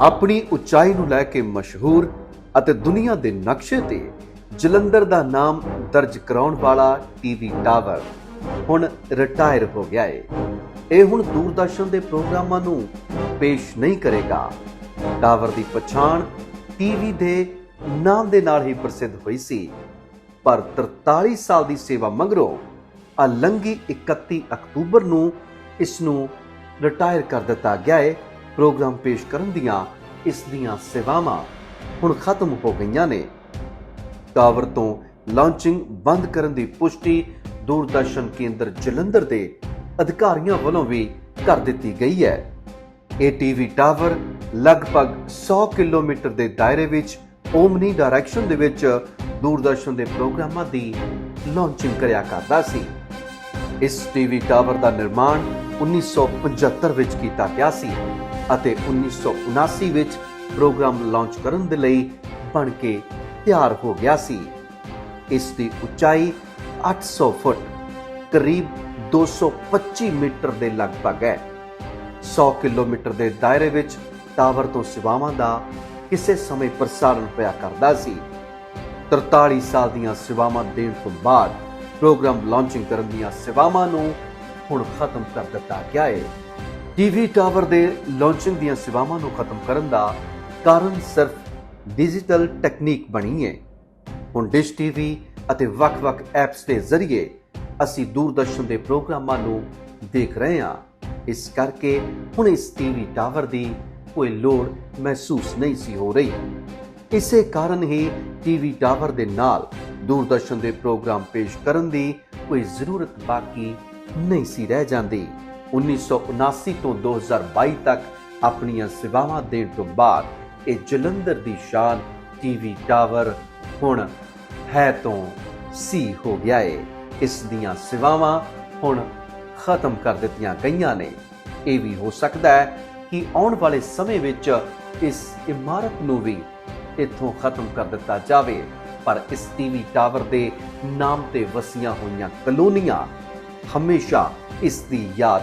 ਆਪਣੀ ਉਚਾਈ ਨੂੰ ਲੈ ਕੇ ਮਸ਼ਹੂਰ ਅਤੇ ਦੁਨੀਆ ਦੇ ਨਕਸ਼ੇ ਤੇ ਜਲੰਧਰ ਦਾ ਨਾਮ ਦਰਜ ਕਰਾਉਣ ਵਾਲਾ ਟੀਵੀ ਟਾਵਰ ਹੁਣ ਰਿਟਾਇਰ ਹੋ ਗਿਆ ਏ। ਇਹ ਹੁਣ ਦੂਰਦਰਸ਼ਨ ਦੇ ਪ੍ਰੋਗਰਾਮਾਂ ਨੂੰ ਪੇਸ਼ ਨਹੀਂ ਕਰੇਗਾ। ਟਾਵਰ ਦੀ ਪਛਾਣ ਟੀਵੀ ਦੇ ਨਾਮ ਦੇ ਨਾਲ ਹੀ ਪ੍ਰਸਿੱਧ ਹੋਈ ਸੀ। ਪਰ 43 ਸਾਲ ਦੀ ਸੇਵਾ ਮਗਰੋਂ ਅਲੰਗੀ 31 ਅਕਤੂਬਰ ਨੂੰ ਇਸ ਨੂੰ ਰਿਟਾਇਰ ਕਰ ਦਿੱਤਾ ਗਿਆ ਹੈ ਪ੍ਰੋਗਰਾਮ ਪੇਸ਼ ਕਰਨ ਦੀਆਂ ਇਸ ਦੀਆਂ ਸੇਵਾਵਾਂ ਹੁਣ ਖਤਮ ਹੋ ਗਈਆਂ ਨੇ। ਟਾਵਰ ਤੋਂ ਲਾਂਚਿੰਗ ਬੰਦ ਕਰਨ ਦੀ ਪੁਸ਼ਟੀ ਦੂਰਦਰਸ਼ਨ ਕੇਂਦਰ ਜਲੰਧਰ ਦੇ ਅਧਿਕਾਰੀਆਂ ਵੱਲੋਂ ਵੀ ਕਰ ਦਿੱਤੀ ਗਈ ਹੈ। ਇਹ ਟੀਵੀ ਟਾਵਰ ਲਗਭਗ 100 ਕਿਲੋਮੀਟਰ ਦੇ ਦਾਇਰੇ ਵਿੱਚ ਓਮਨੀ ਡਾਇਰੈਕਸ਼ਨ ਦੇ ਵਿੱਚ ਦੂਰਦਰਸ਼ਨ ਦੇ ਪ੍ਰੋਗਰਾਮਾਂ ਦੀ ਲਾਂਚਿੰਗ ਕਰਿਆ ਕਰਦਾ ਸੀ। ਇਸ ਟੀਵੀ ਟਾਵਰ ਦਾ ਨਿਰਮਾਣ 1975 ਵਿੱਚ ਕੀਤਾ ਗਿਆ ਸੀ। ਅਤੇ 1979 ਵਿੱਚ ਪ੍ਰੋਗਰਾਮ ਲਾਂਚ ਕਰਨ ਦੇ ਲਈ ਬਣ ਕੇ ਤਿਆਰ ਹੋ ਗਿਆ ਸੀ। ਇਸ ਦੀ ਉਚਾਈ 800 ਫੁੱਟ, ਕਰੀਬ 225 ਮੀਟਰ ਦੇ ਲਗਭਗ ਹੈ। 100 ਕਿਲੋਮੀਟਰ ਦੇ ਦਾਇਰੇ ਵਿੱਚ ਟਾਵਰ ਤੋਂ ਸੇਵਾਵਾਂ ਦਾ ਕਿਸੇ ਸਮੇਂ ਪ੍ਰਸਾਰਣ ਪਿਆ ਕਰਦਾ ਸੀ। 43 ਸਾਲ ਦੀਆਂ ਸੇਵਾਵਾਂ ਦੇਣ ਤੋਂ ਬਾਅਦ ਪ੍ਰੋਗਰਾਮ ਲਾਂਚਿੰਗ ਕਰਨ ਦੀਆਂ ਸੇਵਾਵਾਂ ਨੂੰ ਹੁਣ ਖਤਮ ਕਰ ਦਿੱਤਾ ਗਿਆ ਹੈ ਟੀਵੀ ਟਾਵਰ ਦੇ ਲਾਂਚਿੰਗ ਦੀਆਂ ਸੇਵਾਵਾਂ ਨੂੰ ਖਤਮ ਕਰਨ ਦਾ ਕਾਰਨ ਸਿਰਫ ਡਿਜੀਟਲ ਟੈਕਨੀਕ ਬਣੀ ਹੈ ਹੁਣ ਡਿਸ਼ ਟੀਵੀ ਅਤੇ ਵੱਖ-ਵੱਖ ਐਪਸ ਦੇ ਜ਼ਰੀਏ ਅਸੀਂ ਦੂਰਦਰਸ਼ਨ ਦੇ ਪ੍ਰੋਗਰਾਮਾਂ ਨੂੰ ਦੇਖ ਰਹੇ ਹਾਂ। ਇਸ ਕਰਕੇ ਹੁਣ ਇਸ ਟੀਵੀ ਟਾਵਰ ਦੀ ਕੋਈ ਲੋੜ ਮਹਿਸੂਸ ਨਹੀਂ ਸੀ ਹੋ ਰਹੀ। ਇਸੇ ਕਾਰਨ ਹੀ ਟੀਵੀ ਟਾਵਰ ਦੇ ਨਾਲ ਦੂਰਦਰਸ਼ਨ ਦੇ ਪ੍ਰੋਗਰਾਮ ਪੇਸ਼ ਕਰਨ ਦੀ ਕੋਈ ਜ਼ਰੂਰਤ ਬਾਕੀ ਨਹੀਂ ਸੀ ਰਹਿ ਜਾਂਦੀ। 1979 ਤੋਂ 2022 ਤੱਕ ਆਪਣੀਆਂ ਸੇਵਾਵਾਂ ਦੇਣ ਤੋਂ ਬਾਅਦ ਇਹ ਜਲੰਧਰ ਦੀ ਸ਼ਾਨ ਟੀਵੀ ਟਾਵਰ ਹੁਣ ਹੈ ਤੋਂ ਸੀ ਹੋ ਗਿਆ ਏ। ਇਸ ਦੀਆਂ ਸੇਵਾਵਾਂ ਹੁਣ ਖਤਮ ਕਰ ਦਿੱਤੀਆਂ ਗਈਆਂ ਨੇ। ਇਹ ਵੀ ਹੋ ਸਕਦਾ ਹੈ ਕਿ ਆਉਣ ਵਾਲੇ ਸਮੇਂ ਵਿੱਚ ਇਸ ਇਮਾਰਤ ਨੂੰ ਵੀ ਇੱਥੋਂ ਖਤਮ ਕਰ ਦਿੱਤਾ ਜਾਵੇ। ਪਰ ਇਸ ਟੀਵੀ ਟਾਵਰ ਦੇ ਨਾਮ ਤੇ ਵਸੀਆਂ ਹੋਈਆਂ ਕਲੋਨੀਆਂ ਹਮੇਸ਼ਾ ਇਸ ਦੀ ਯਾਦ